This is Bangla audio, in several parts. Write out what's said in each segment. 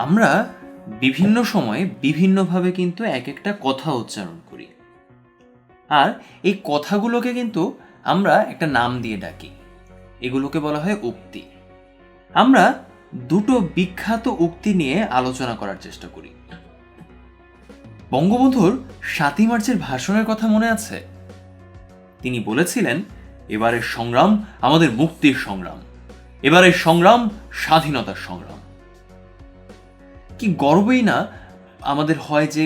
আমরা বিভিন্ন সময়ে বিভিন্নভাবে কিন্তু এক একটা কথা উচ্চারণ করি। আর এই কথাগুলোকে কিন্তু আমরা একটা নাম দিয়ে ডাকি। এগুলোকে বলা হয় উক্তি। আমরা দুটো বিখ্যাত উক্তি নিয়ে আলোচনা করার চেষ্টা করি। বঙ্গবন্ধুর সাতই মার্চের ভাষণের কথা মনে আছে? তিনি বলেছিলেন, এবারের সংগ্রাম আমাদের মুক্তির সংগ্রাম। এবারের সংগ্রাম স্বাধীনতার সংগ্রাম। কি গর্বই না আমাদের হয় যে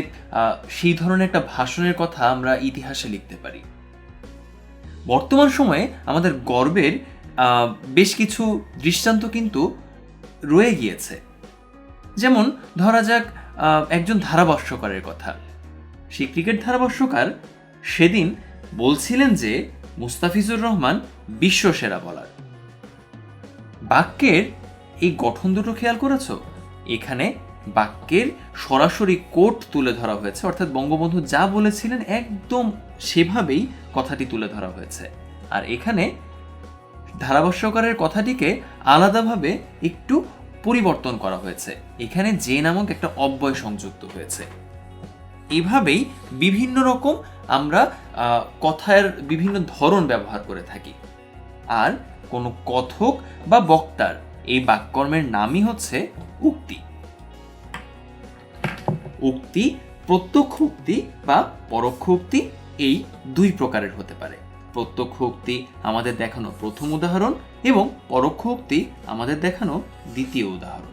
সেই ধরনের একটা ভাষণের কথা আমরা ইতিহাসে লিখতে পারি। বর্তমান সময়ে আমাদের গর্বের বেশ কিছু দৃষ্টান্ত কিন্তু রয়ে গিয়েছে। যেমন ধরা যাক একজন ধারাভাষ্যকারের কথা। সেই ক্রিকেট ধারাভাষ্যকার, সেদিন বলছিলেন যে, মুস্তাফিজুর রহমান বিশ্ব সেরা বলার বাক্যের এই গঠন দুটো খেয়াল করেছ? এখানে বাক্যের সরাসরি কোট তুলে ধরা হয়েছে। অর্থাৎ বঙ্গবন্ধু যা বলেছিলেন একদম সেভাবেই কথাটি তুলে ধরা হয়েছে। আর এখানে ধারাভাষ্যকারের কথাটিকে আলাদাভাবে একটু পরিবর্তন করা হয়েছে। এখানে যে নামক একটা অব্যয় সংযুক্ত হয়েছে। এভাবেই বিভিন্ন রকম আমরা কথার বিভিন্ন ধরন ব্যবহার করে থাকি। আর কোনো কথক বা বক্তার এই বাক্যকর্মের নামই হচ্ছে উক্তি। উক্তি, প্রত্যক্ষ উক্তি বা পরোক্ষ উক্তি এই দুই প্রকারের হতে পারে। প্রত্যক্ষ উক্তি আমাদের দেখানো প্রথম উদাহরণ এবং পরোক্ষ উক্তি আমাদের দেখানো দ্বিতীয় উদাহরণ।